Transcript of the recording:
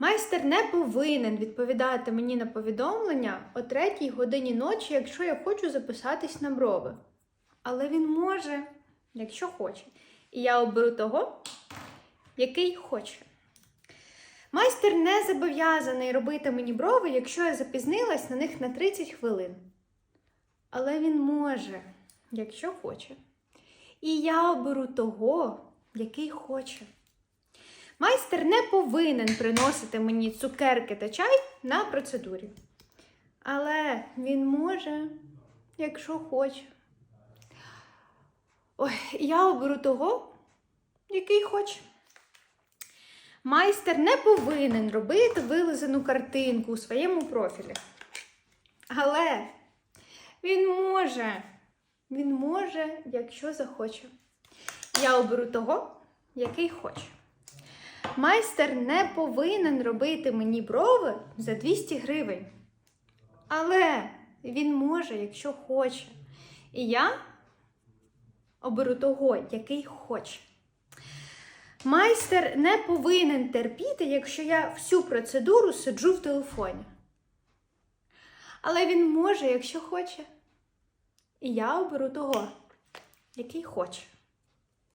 Майстер не повинен відповідати мені на повідомлення о третій годині ночі, якщо я хочу записатись на брови. Але він може, якщо хоче. І я оберу того, який хоче. Майстер не зобов'язаний робити мені брови, якщо я запізнилась на них на 30 хвилин. Але він може, якщо хоче. І я оберу того, який хоче. Майстер не повинен приносити мені цукерки та чай на процедурі. Але він може, якщо хоче. Ой, я оберу того, який хоче. Майстер не повинен робити вилизану картинку у своєму профілі. Але він може, він може, якщо захоче. Я оберу того, який хоче. Майстер не повинен робити мені брови за 200 гривень. Але він може, якщо хоче. І я оберу того, який хоче. Майстер не повинен терпіти, якщо я всю процедуру сиджу в телефоні. Але він може, якщо хоче. І я оберу того, який хоче.